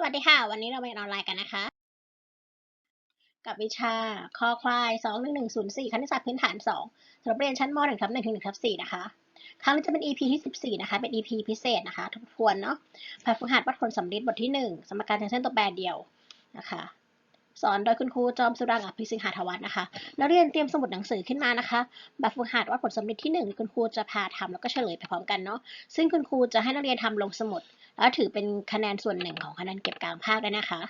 สวัสดีค่ะ วันนี้เราเรียนออนไลน์กันนะคะ กับวิชาคอควาย2 1 1 0 4 คณิตศาสตร์พื้นฐาน2สำหรับเรียนชั้นม .1 ทับ1ถึง1ทับ4นะคะ ครั้งนี้จะเป็น EP ที่ 14 นะคะ เป็น EP พิเศษนะคะ ทบทวนเนาะแบบฝึกหัดวัดผลสำลิดบทที่ 1 สมการทางเส้นตัวแปรเดียวนะคะ สอนโดยคุณครูจอมสุรังอภิสิงหาธวัฒน์นะคะ นักเรียนเตรียมสมุดหนังสือขึ้นมานะคะ แบบฝึกหัดวัดผลสำลิดที่ 1 คุณครูจะพาทำแล้วก็เฉลยไปพร้อมกันเนาะ ซึ่งคุณครูจะให้นักเรียนทำลงสมุด แล้วถือเป็นคะแนนส่วนหนึ่งของคะแนนเก็บกลางภาคด้วยนะคะ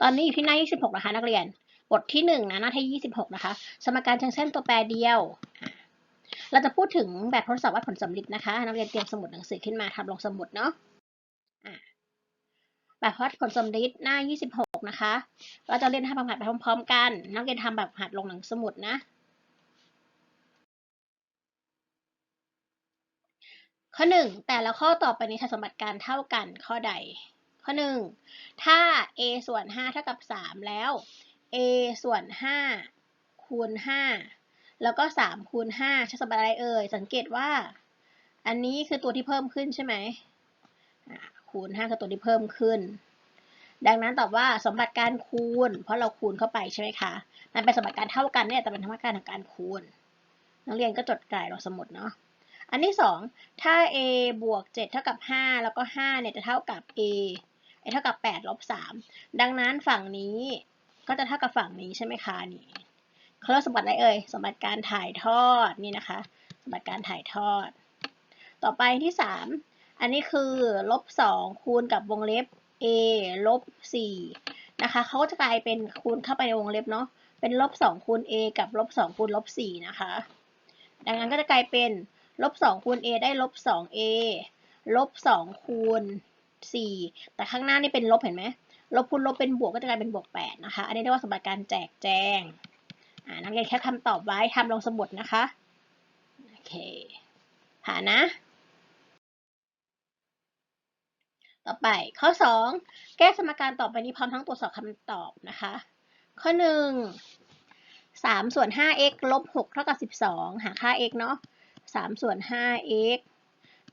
ตอนนี้อยู่ที่หน้า 26 นะคะ นักเรียน บทที่1นะหน้าที่26 นะคะ สมการทางเส้นตัวแปรเดียว เราจะพูดถึงแบบทดสอบวัดผลสำลิดนะคะ นักเรียนเตรียมสมุดหนังสือขึ้นมาทำลงสมุดเนาะ แบบวัดผลสำลิดหน้า 26 นะคะ เราจะเรียนทำแบบหัดไปพร้อมๆกัน นักเรียนทำแบบหัดลงหนังสมุดนะ ข้อหนึ่งแต่ละข้อต่อไปนี้สมบัติการเท่ากันข้อใด ข้อหนึ่งถ้า a ส่วนห้าเท่ากับสามแล้ว a ส่วนห้าคูณห้าแล้วก็สามคูณห้าใช้สมบัติอะไรเอ่ย สังเกตว่า อันนี้คือตัวที่เพิ่มขึ้นใช่ไหม คูณห้าคือตัวที่เพิ่มขึ้น ดังนั้นตอบว่าสมบัติการคูณ เพราะเราคูณเข้าไปใช่ไหมคะ มันเป็นสมบัติการเท่ากันเนี่ยแต่เป็นสมบัติการของการคูณ นักเรียนก็จดจ่ายลงสมุดเนาะ อันที่สองถ้า a บวก 7 เท่ากับ 5 แล้วก็ 5 เนี่ยจะเท่ากับ a a เท่ากับ8ลบ3ดังนั้นฝั่งนี้ก็จะเท่ากับฝั่งนี้ใช่ไหมคะนี่เขาเรียกสมบัติอะไรเอ่ย สมบัติการถ่ายทอดนี่นะคะ สมบัติการถ่ายทอด ต่อไปที่3 อันนี้คือลบ2คูณกับวงเล็บ a ลบ4นะคะเขาก็จะกลายเป็นคูณเข้าไปในวงเล็บเนาะเป็นลบ2คูณ a กับลบ2คูณลบ4นะคะ ดังนั้นก็จะกลายเป็นลบสองคูณ a ได้ลบสอง a ลบสองคูณสี่แต่ข้างหน้านี่เป็นลบเห็นไหมลบคูณลบเป็นบวกก็จะกลายเป็นบวกแปดนะคะ อันนี้เรียกว่าสมบัติการแจกแจงอ่านักเรียนแค่คำตอบไว้ทำลงสมุดนะคะ โอเคผ่านนะ ต่อไปข้อ 2 แก้สมการต่อไปนี้พร้อมทั้งตรวจสอบคำตอบนะคะ ข้อ 1 3 ส่วน 5x ลบ 6 เท่ากับ 12 หาค่า x เนาะ3ส่วน 5x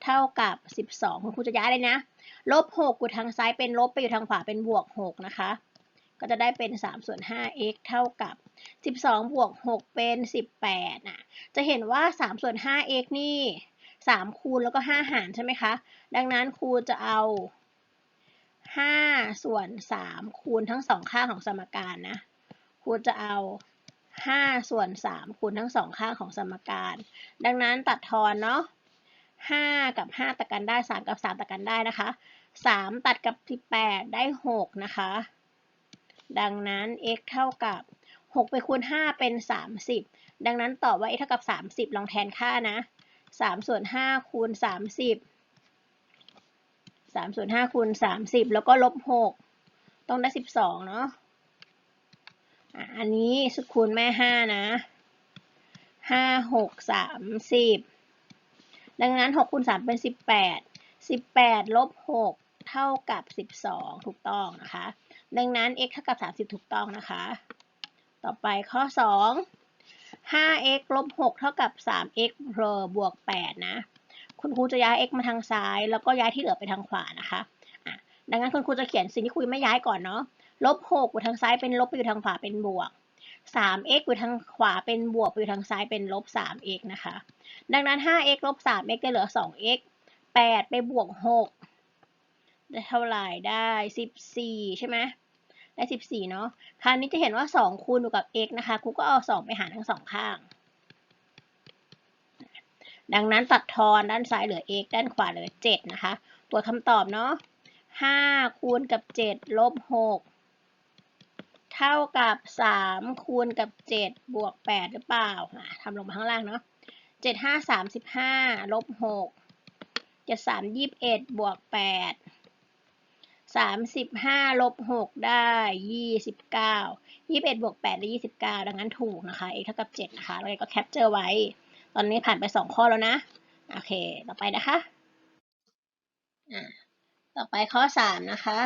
เท่ากับ 12 คุณครูจะย้ายเลยนะ ลบ 6 อยู่ทางซ้ายเป็นลบไปอยู่ทางขวาเป็นบวก 6 นะคะ ก็จะได้เป็น 3 ส่วน 5x เท่ากับ 12 บวก 6 เป็น 18น่ะจะเห็นว่า 3 ส่วน 5x นี่ 3 คูณแล้วก็ 5 หารใช่ไหมคะ ดังนั้นครูจะเอา 5ส่วน3คูณทั้งสองข้างของสมการนะครูจะเอา5ส่วน3คูณทั้งสองข้างของสมการ ดังนั้นตัดทอนเนาะ5กับ5ตัดกันได้3กับ3ตัดกันได้นะคะ3ตัดกับ18ได้6นะคะ ดังนั้น x เท่ากับ6ไปคูณ5เป็น30ดังนั้นตอบว่า x เท่ากับ30ลองแทนค่านะ3ส่วน5คูณ30 3 สามส่วน5คูณ30แล้วก็ลบ6ต้องได้12เนาะอันนี้สคูณแม่ห้านะห้าหกสามสิบดังนั้นหกคูณสามเป็นสิบแปดสิบแปดลบหกเท่ากับสิบสองถูกต้องนะคะ ดังนั้น x เท่ากับสามสิบถูกต้องนะคะ ต่อไปข้อสองห้า x ลบหกเท่ากับสาม x เพลบวกแปดนะ คุณครูจะย้าย x มาทางซ้าย แล้วก็ย้ายที่เหลือไปทางขวานะคะดังนั้นคุณครูจะเขียนสิ่งที่คุยไม่ย้ายก่อนเนาะลบ6อยู่ทางซ้ายเป็นลบไปอยู่ทางขวาเป็นบวก 3x อยู่ทางขวาเป็นบวกไปอยู่ทางซ้ายเป็นลบ 3x นะคะ ดังนั้น 5x ลบ 3x จะเหลือ 2x 8 ไปบวก 6 ได้เท่าไหร่ได้ 14 ใช่ไหมได้ 14 เนาะคราวนี้จะเห็นว่า 2 คูณอยู่กับ x นะคะครูก็เอา 2 ไปหารทั้งสองข้าง ดังนั้นตัดทอนด้านซ้ายเหลือ x ด้านขวาเหลือ 7 นะคะ ตัวคำตอบเนาะ5คูณกับ 7 ลบ 6 เท่ากับ 3 คูณกับ 7 บวก 8 หรือเปล่าทำลงมาข้างล่างเนาะ7 5 35 ลบ 6 7 3 21 บวก 8 35 ลบ 6 ได้ 29 21 บวก8ได้29 ดังนั้นถูกนะคะ x เท่ากับ 7 นะคะ เราก็แคปเจอร์ไว้ ตอนนี้ผ่านไป2ข้อแล้วนะ โอเค ต่อไปนะคะอะต่อไปข้อ3นะคะ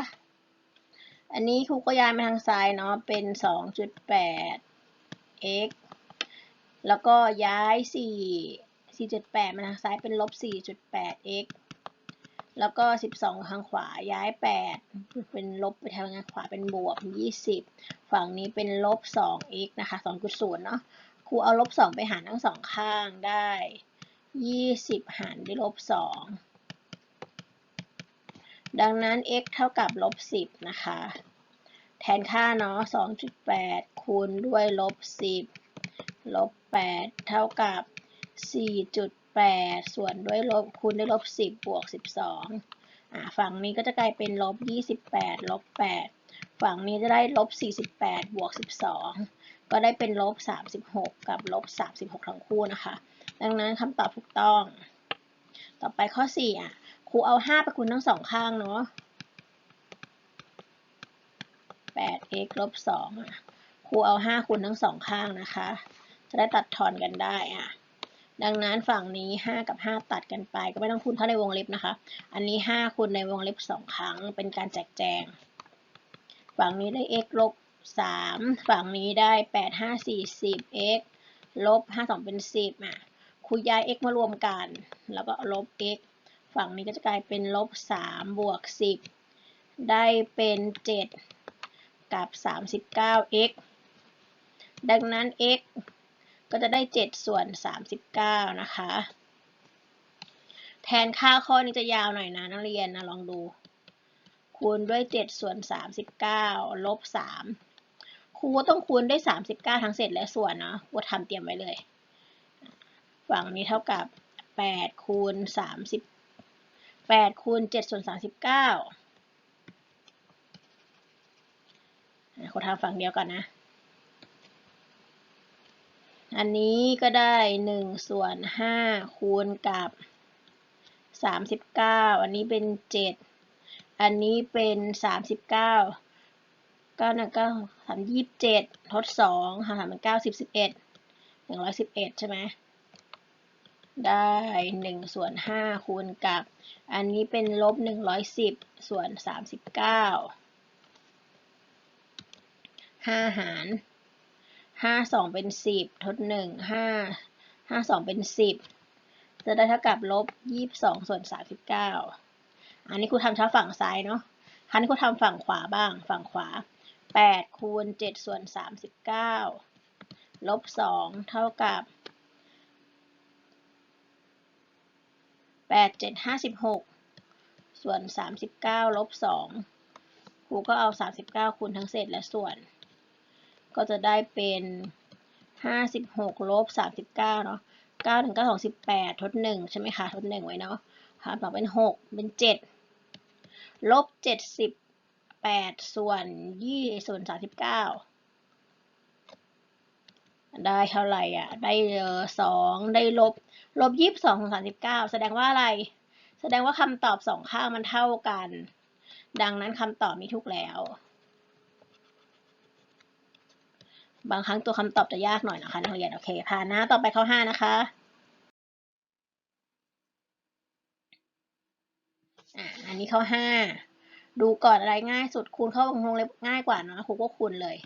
อันนี้ครูก็ย้ายมาทางซ้ายเนาะ เป็น2.8 x แล้วก็ย้าย4 4.8มาทางซ้ายเป็นลบ4.8 x แล้วก็ 12 ทางขวาย้าย 8 เป็นลบไปทางขวาเป็นบวก 20 ฝั่งนี้เป็นลบ 2x นะคะ 2.0 เนาะ ครูเอาลบ2ไปหารทั้งสองข้างได้20หารด้วยลบ2ดังนั้น x เท่ากับลบ10นะคะ แทนค่าเนาะ2.8คูณด้วยลบ10ลบ8เท่ากับ4.8ส่วนด้วยลบคูณด้วยลบ10บบวก12อ่าฝั่งนี้ก็จะกลายเป็นลบ28ลบ8ฝั่งนี้จะได้ลบ48บแปดบวก12 ก็ได้เป็นลบ36 กับลบ36 ทั้งคู่นะคะ ดังนั้นคำตอบถูกต้อง ต่อไปข้อ4อะครูเอา 5 ไปคูณทั้งสองข้างเนาะ 8x ลบ2อะครูเอา 5 คูณทั้งสองข้างนะคะ จะได้ตัดทอนกันได้อะ ดังนั้นฝั่งนี้ 5 กับ 5 ตัดกันไป ก็ไม่ต้องคูณเข้าในวงเล็บนะคะ อันนี้ 5 คูณในวงเล็บ 2 ครั้ง เป็นการแจกแจง ฝั่งนี้ได้ x ลบ 3 ฝั่งนี้ได้ 8 5 40 x ลบ 5 2 เป็น 10อะครูย้าย x มารวมกัน แล้วก็ลบ x ฝั่งนี้ก็จะกลายเป็นลบ 3 บวก 10 ได้เป็น 7 กับ 39x ดังนั้น x ก็จะได้ 7 ส่วน 39 นะคะ แทนค่าข้อนี้จะยาวหน่อยนะนักเรียนนะลองดู คูณด้วย 7 ส่วน 39 ลบ 3 ครูก็ต้องคูณด้วย 39 ทั้งเศษและส่วนนะครูทำเตรียมไว้เลย ฝั่งนี้เท่ากับ 8 คูณ 30 8 คูณ 7 ส่วน 39ครูทำฝั่งเดียวก่อนนะ อันนี้ก็ได้หนึ่งส่วนห้าคูณกับสามสิบเก้าอันนี้เป็นเจ็ดอันนี้เป็นสามสิบ เก้าหนึ่งเก้าสามยี่สิบเจ็ดทดสองหาสามเป็นเก้าสิบสิบเอ็ดหนึ่งร้อยสิบเอ็ดใช่ไหมได้หนึ่งส่วนห้าคูณกับ อันนี้เป็นลบหนึ่งร้อยสิบส่วนสามสิบเก้าห้าหารห้าสองเป็นสิบทดหนึ่งห้าห้าสองเป็นสิบจะได้เท่ากับลบยี่สิบสองส่วนสามสิบเก้าอันนี้ครูทำเช้าฝั่งซ้ายเนาะคราวนี้ครูทำฝั่งขวาบ้างฝั่งขวา 8คูณ7ส่วน 39 ลบ 2 เท่ากับ 8 7 56 ส่วน 39 ลบ 2 ครูก็เอา 39 คูณทั้งเศษและส่วน ก็จะได้เป็น 56 ลบ 39 เนาะ9ถึง9 2 18 ทด 1 ใช่ไหมคะ ทด 1 ไว้เนาะคำตอบเป็น 6 เป็น 7 ลบ 70 จ็ดสิบแปดส่วนยี่ส่วนสามสิบเก้าได้เท่าไหร่อะ ได้เออสองได้ลบลบยี่สิบสองของสามสิบเก้าแสดงว่าอะไร แสดงว่าคำตอบสองข้างมันเท่ากัน ดังนั้นคำตอบมีทุกแล้ว บางครั้งตัวคำตอบจะยากหน่อยนะคะนักเรียนโอเคผ่านนะต่อไปข้อห้านะคะอ่าอันนี้ข้อห้า ดูก่อนอะไรง่ายสุดคูณเข้าวงเล็บง่ายกว่าเนาะครูก็คูณเลย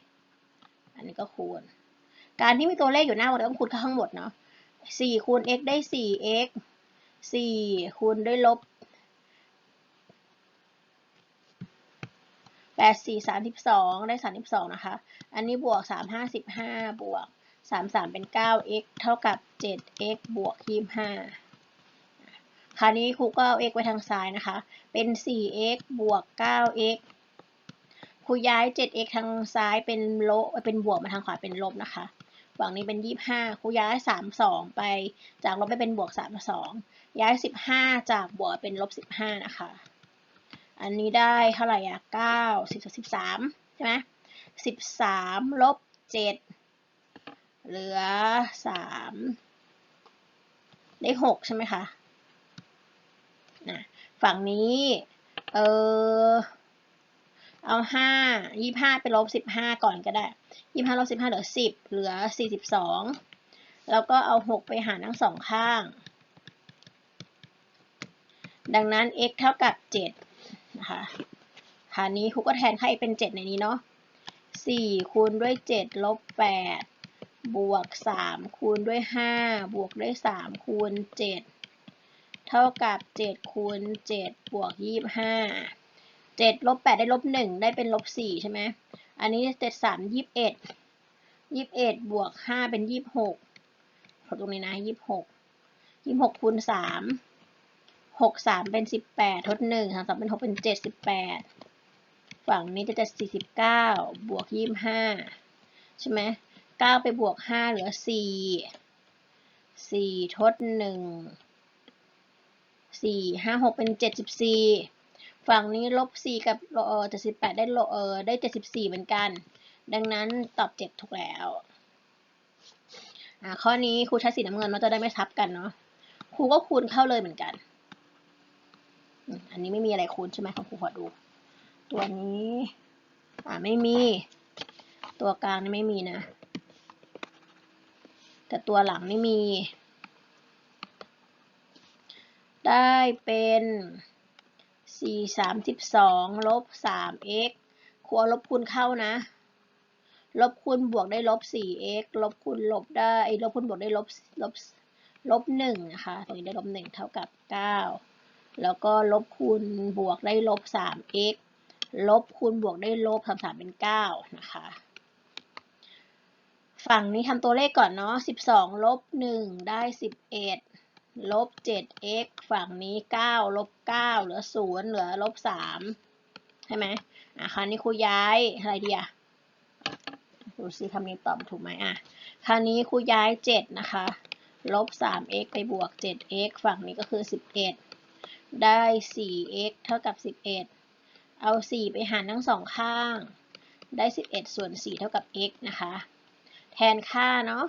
อันนี้ก็คูณ การที่มีตัวเลขอยู่หน้าวงเล็บต้องคูณเข้าทั้งหมดเนาะสี่คูณ x ได้สี่ x สี่คูณด้วยลบแปดสี่สามสิบสองได้สามสิบสองนะคะ อันนี้บวกสามห้าสิบห้าบวกสามสามเป็นเก้า x เท่ากับเจ็ด x บวกยี่ห้า คราวนี้ครูก็เอา x ไว้ทางซ้ายนะคะ เป็นสี่ x บวกเก้า x ครูย้ายเจ็ด x ทางซ้ายเป็นลบเป็นบวกมาทางขวาเป็นลบนะคะฝั่งนี้เป็นยี่สิบห้าครูย้ายสามสองไปจากลบไปเป็นบวกสามสองย้ายสิบห้าจากบวกเป็นลบสิบห้านะคะ อันนี้ได้เท่าไหร่อะเก้าสิบสิบสามใช่ไหมสิบสามลบเจ็ดเหลือสามได้หกใช่ไหมคะ นะฝั่งนี้ เออเอาห้ายี่ห้าไปลบสิบห้าก่อนก็ได้ยี่ห้าลบสิบห้าเหลือสิบเหลือสี่สิบสองแล้วก็เอาหกไปหารทั้งสองข้าง ดังนั้น x เท่ากับเจ็ดนะคะคราวนี้ครูก็แทนค่า x เป็น7ในนี้เนาะ4คูณด้วย7ลบ8บวก3คูณด้วย5บวกด้วย3คูณ7 เท่ากับเจ็ดคูณเจ็ดบวกยี่สิบห้าเจ็ดลบแปดได้ลบหนึ่งได้เป็นลบสี่ใช่ไหมอันนี้เจ็ดสามยี่สิบเอ็ดยี่สิบเอ็ดบวกห้าเป็นยี่สิบหกขอตรงนี้นะยี่สิบหกยี่สิบหกคูณสามหกสามเป็นสิบแปดทดหนึ่งสามสามเป็นหกเป็นเจ็ดสิบแปดฝั่งนี้จะจะสี่สิบเก้าบวกยี่สิบห้าใช่ไหมเก้าไปบวกห้าเหลือสี่สี่ทดหนึ่ง สี่ห้าหกเป็นเจ็ดสิบสี่ฝั่งนี้ลบสี่กับเออเจ็ดสิบแปดได้เออได้เจ็ดสิบสี่เหมือนกัน ดังนั้นตอบเจ็ดถูกแล้วอ่าข้อนี้ครูใช้สีน้ำเงินเนาจะได้ไม่ทับกันเนาะครูก็คูณเข้าเลยเหมือนกัน อันนี้ไม่มีอะไรคูณใช่ไหมของครูขอดู ตัวนี้อ่าไม่มี ตัวกลางนี่ไม่มีนะ แต่ตัวหลังนี่มี ได้เป็นสี่สามสิบสองลบสาม x ครูเอาลบคูณเข้านะ ลบคูณบวกได้ลบสี่ x ลบคูณลบได้ลบคูณบวกได้ลบลบลบหนึ่งนะคะ ตรงนี้ได้ลบหนึ่งเท่ากับเก้าแล้วก็ลบคูณบวกได้ลบสาม x ลบคูณบวกได้ลบทำสามเป็นเก้านะคะ ฝั่งนี้ทำตัวเลขก่อนเนาะสิบสองลบหนึ่งได้สิบเอ็ด ลบ 7x ฝั่งนี้ 9 ลบ 9 เหลือ 0 เหลือลบ 3 ใช่ไหมอะคราวนี้ครูย้ายอะไรดีอะดูซิคำนี้ตอบถูกไหมอะคราวนี้ครูย้าย 7 นะคะ ลบ 3x ไปบวก 7x ฝั่งนี้ก็คือ 11 ได้ 4x เท่ากับ 11 เอา 4 ไปหารทั้งสองข้าง ได้ 11 ส่วน 4 เท่ากับ x นะคะ แทนค่าเนาะ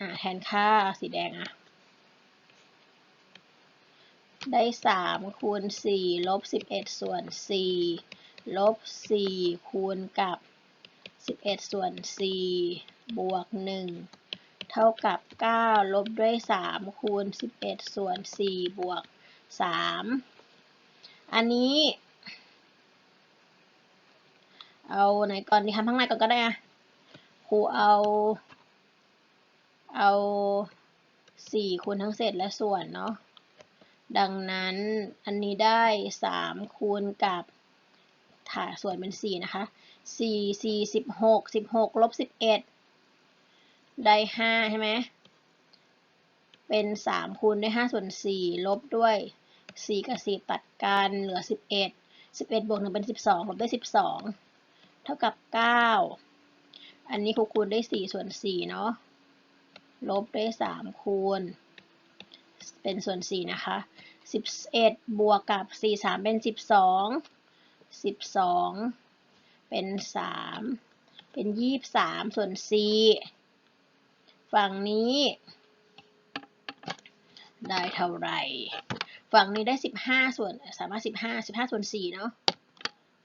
อ่าแทนค่าสีแดงอะ ได้สามคูณสี่ลบสิบเอ็ดส่วนสี่ลบสี่คูณกับสิบเอ็ดส่วนสี่บวกหนึ่งเท่ากับเก้าลบด้วยสามคูณสิบเอ็ดส่วนสี่บวกสามอันนี้ เอาไหนก่อนดีทำข้างในก่อนก็ได้อะครูเอา เอาสี่คูณทั้งเศษและส่วนเนาะ ดังนั้นอันนี้ได้สามคูณกับถ่าส่วนเป็นสี่นะคะสี่สี่สิบหกสิบหกลบสิบเอ็ดได้ห้าใช่ไหมเป็นสามคูณด้วยห้าส่วนสี่ลบด้วยสี่กับสี่ตัดกันเหลือสิบเอ็ดสิบเอ็ดบวกหนึ่งเป็นสิบสองลบด้วยสิบสองเท่ากับเก้าอันนี้ครูคูณได้สี่ส่วนสี่เนาะ ลบด้วยสามคูณ เป็นส่วนสี่นะคะสิบเอ็ดบวกกับสี่สามเป็นสิบสองสิบสองเป็นสามเป็นยี่บสามส่วนสี่ฝั่งนี้ ได้เท่าไหร่ ฝั่งนี้ได้สิบห้าส่วนสามารถสิบห้าสิบห้าส่วนสี่เนาะ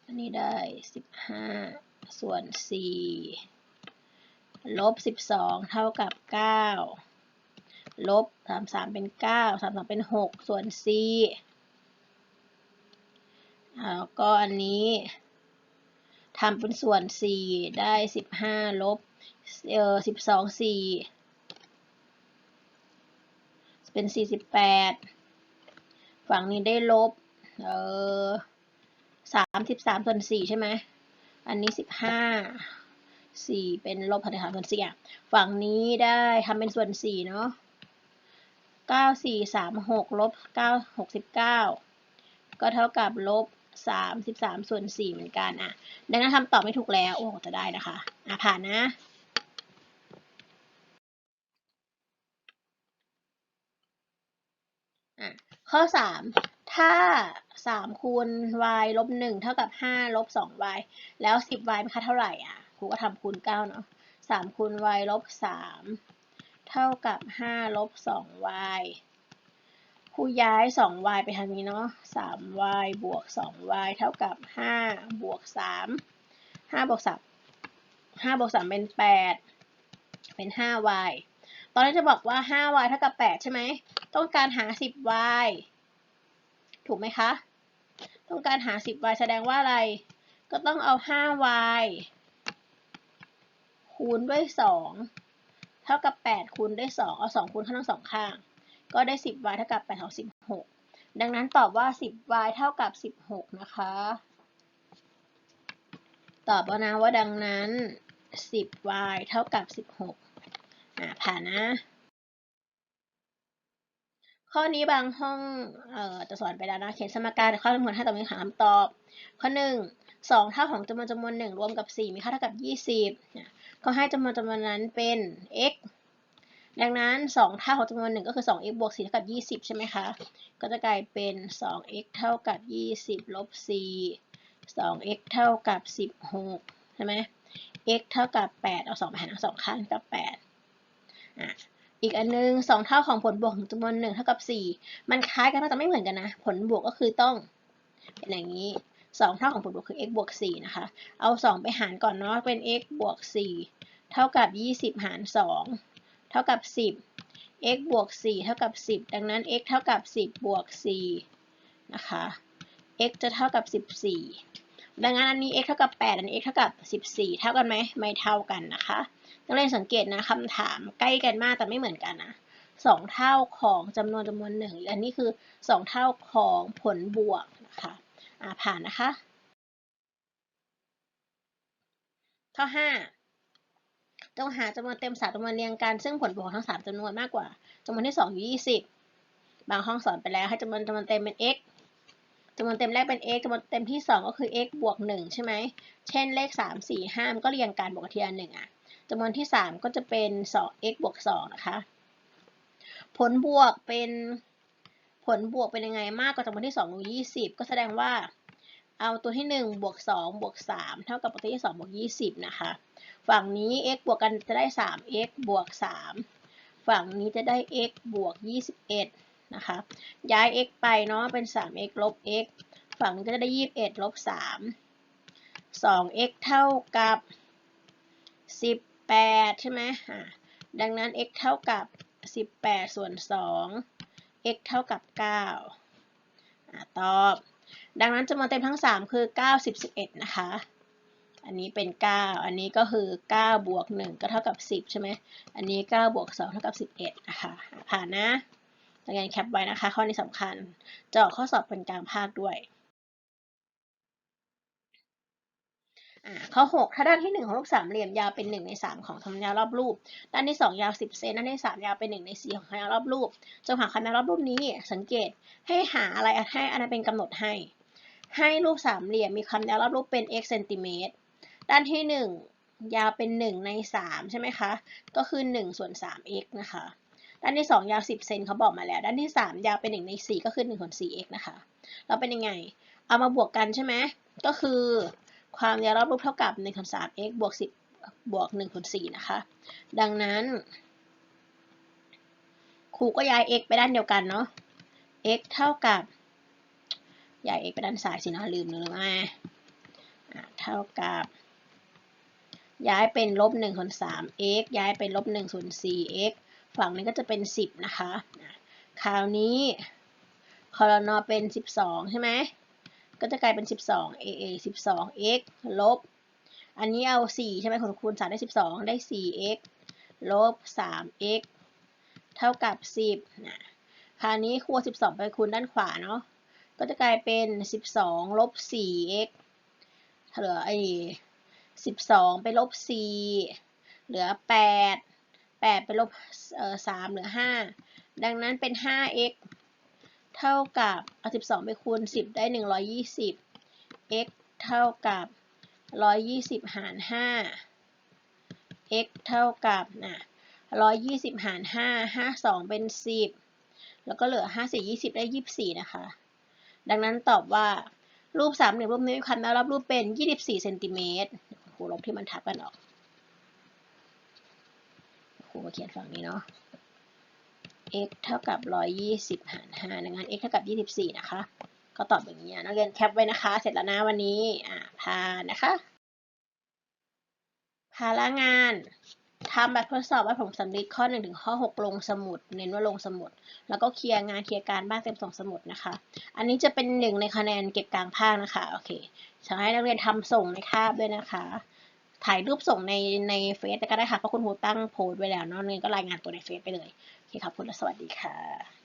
อันนี้ได้สิบห้าส่วนสี่ ลบสิบสองเท่ากับเก้าลบสามสามเป็นเก้าสามสามเป็นหกส่วนสี่แล้วก็อันนี้ทำเป็นส่วนสี่ได้สิบห้าลบเออสิบสองสี่เป็นสี่สิบแปดฝั่งนี้ได้ลบเออสามสิบสามส่วนสี่ใช่ไหมอันนี้สิบห้า สี่เป็นลบพันธะส่วนสี่อะฝั่งนี้ได้ทำเป็นส่วนสี่เนาะเก้าสี่สามหกลบเก้าหกสิบเก้าก็เท่ากับลบสามสิบสามส่วนสี่เหมือนกันอะดังนั้นทำตอบไม่ถูกแล้ว โอ้จะได้นะคะ อะผ่านนะข้อสามถ้าสามคูณ y ลบหนึ่งเท่ากับห้าลบสอง y แล้วสิบ y เป็นค่าเท่าไหร่อะ รูก็ทำคูณเก้าเนาะสามคูณ y ลบสามเท่ากับห้าลบสอง y ครูย้ายสอง y ไปทางนี้เนาะสาม y บวกสอง y เท่ากับห้าบวกสามห้าบวกสามห้าบวกสามเป็นแปดเป็นห้า y ตอนนี้จะบอกว่าห้า y เท่ากับแปดใช่ไหม ต้องการหาสิบ y ถูกไหมคะ ต้องการหา 10y แสดงว่าอะไร ก็ต้องเอา 5y คูณด้วย 2 เท่ากับ 8 คูณด้วย 2 เอา 2 คูณข้างทั้งสองข้าง ก็ได้ 10y เท่ากับ8ของ16 ดังนั้นตอบว่า 10y เท่ากับ 16 นะคะ ตอบแล้วนะว่าดังนั้น 10y เท่ากับ 16 อ่า ผ่านนะ ข้อนี้บางห้อง เอ่อ จะสอนไปแล้วนะ เขียนสมการข้อจำนวนให้ตอบมีคำตอบ ข้อหนึ่งสองเท่าของจำนวนจำนวนหนึ่งรวมกับสี่มีค่าเท่ากับยี่สิบ ก็ให้จำนวนจำนวนนั้นเป็น x ดังนั้นสองเท่าของจำนวนหนึ่งก็คือสอง x บวกสี่เท่ากับยี่สิบใช่ไหมคะ ก็จะกลายเป็นสอง x เท่ากับยี่สิบลบสี่สอง x เท่ากับสิบหกใช่ไหม x เท่ากับแปดเอาสองหารทั้งสองข้างกับแปดอะอีกอันนึงสองเท่าของผลบวกของจำนวนหนึ่งเท่ากับสี่มันคล้ายกันแต่ไม่เหมือนกันนะ ผลบวกก็คือต้องเป็นอย่างนี้ สองเท่าของผลบวกคือ x บวกสี่นะคะ เอาสองไปหารก่อนเนาะ เป็น x บวกสี่เท่ากับยี่สิบหารสองเท่ากับสิบ x บวกสี่เท่ากับสิบดังนั้น x เท่ากับสิบบวกสี่นะคะ x จะเท่ากับสิบสี่ดังนั้นอันนี้ x เท่ากับแปดอันนี้ x เท่ากับสิบสี่เท่ากันไหม ไม่เท่ากันนะคะนักเรียนสังเกตนะคำถามใกล้กันมากแต่ไม่เหมือนกันนะสองเท่าของจำนวนจำนวนหนึ่งอันนี้คือสองเท่าของผลบวกนะคะ อ่าผ่านนะคะ ข้อห้าต้องหาจำนวนเต็มสามจำนวนเรียงกัน ซึ่งผลบวกทั้งสามจำนวนมากกว่าจำนวนที่สองอยู่ยี่สิบบางห้องสอนไปแล้วให้จำนวนจำนวนเต็มเป็น x จำนวนเต็มแรกเป็น x จำนวนเต็มที่สองก็คือ x บวกหนึ่งใช่ไหม เช่นเลขสามสี่ห้ามันก็เรียงกันบวกทีละหนึ่งอะจำนวนที่สามก็จะเป็นสอง x บวกสองนะคะ ผลบวกเป็น ผลบวกเป็นยังไงมากกว่าจำนวนที่สองอยู่ยี่สิบก็แสดงว่า เอาตัวที่หนึ่งบวกสองบวกสามเท่ากับตัวที่สองบวกยี่สิบนะคะ ฝั่งนี้ x บวกกันจะได้สาม x บวกสามฝั่งนี้จะได้ x บวกยี่สิบเอ็ดนะคะ ย้าย x ไปเนาะเป็นสาม x ลบ x ฝั่งนี้ก็จะได้ยี่สิบเอ็ดลบสามสอง x เท่ากับสิบแปดใช่ไหมดังนั้น x เท่ากับสิบแปดส่วนสอง x เท่ากับเก้าตอบ ดังนั้นจำนวนเต็มทั้ง 3 คือ9 10 11 นะคะ อันนี้เป็น 9 อันนี้ก็คือ 9 บวก 1 ก็เท่ากับ 10 ใช่ไหม อันนี้ 9 บวก 2 เท่ากับ 11 นะคะ ผ่านนะนักเรียนแคปไว้นะคะ ข้อนี้สำคัญจะออกข้อสอบเป็นกลางภาคด้วย ข้อ 6 ถ้าด้านที่ 1 ของรูปสามเหลี่ยมยาวเป็น 1 ใน 3 ของความยาวรอบรูป ด้านที่ 2 ยาว 10 เซนด้านที่ 3 ยาวเป็น 1 ใน 4 ของความยาวรอบรูป จงหาความยาวรอบรูปนี้ สังเกตให้หาอะไรให้อันนั้นเป็นกำหนดให้ ให้รูปสามเหลี่ยมมีความยาวรอบรูปเป็น x เซนติเมตร ด้านที่ 1 ยาวเป็น 1 ใน 3 ใช่ไหมคะ ก็คือ1ส่วน 3x นะคะ ด้านที่ 2 ยาว 10 เซนเขาบอกมาแล้ว ด้านที่ 3 ยาวเป็น 1 ใน 4 ก็คือ1ส่วน 4x นะคะ เราเป็นยังไง เอามาบวกกันใช่ไหม ก็คือ ความยาวรอบรูปเท่ากับ1ส่วน 3x บวก 10 บวก1ส่วน4นะคะ ดังนั้นครูก็ย้าย x ไปด้านเดียวกันเนาะ x เท่ากับย้าย x ไปด้านซ้ายสินะลืมลืมมาเท่ากับ ย้ายเป็นลบ1ส่วน 3x ย้ายเป็นลบ1ส่วน 4x ฝั่งนี้ก็จะเป็น 10 นะคะ คราวนี้คอรนอเป็น 12 ใช่ไหม ก็จะกลายเป็น 12 aa 12x ลบ อันนี้เอา 4 ใช่ไหมคูณคูณ3ได้ 12 ได้ 4x ลบ 3x เท่ากับ 10นะคราวนี้คูณ12 ไปคูณด้านขวาเนาะ ก็จะกลายเป็น 12 ลบ 4x เหลือไอ้12 ไปลบ 4 เหลือ 8 8 ไปลบเอ่อ3เหลือ 5 ดังนั้นเป็น 5x เท่ากับเอา12ไปคูณ10ได้120 x เท่ากับ120หาร5 x เท่ากับนะ120หาร5 52เป็น10แล้วก็เหลือ54 20ได้24นะคะ ดังนั้นตอบว่ารูปสามเหลี่ยมรูปนี้มีความยาวรอบรูปเป็น24เซนติเมตรครูลบที่มันทับกันออกครูมาเขียนฝั่งนี้เนาะ x เท่ากับ 120 หาร5ดังนั้น x เท่ากับ 24 นะคะ ก็ตอบอย่างนี้นักเรียนแคปไว้นะคะ เสร็จแล้วนะวันนี้อ่าผ่านะคะภาระงานทำแบบทดสอบวัดผลสำลิดข้อ1ถึงข้อ6ลงสมุด เน้นว่าลงสมุด แล้วก็เคลียร์งานเคลียร์การบ้านเต็มส่งสมุดนะคะ อันนี้จะเป็นหนึ่งในคะแนนเก็บกลางภาคนะคะโอเคขอให้นักเรียนทำส่งในคาบด้วยนะคะ ถ่ายรูปส่งในในเฟซก็ได้ค่ะเพราะคุณครูตั้งโพสต์ไว้แล้วเนาะเรียนก็รายงานตัวในเฟซไปเลย เคครับคุณและสวัสดีค่ะ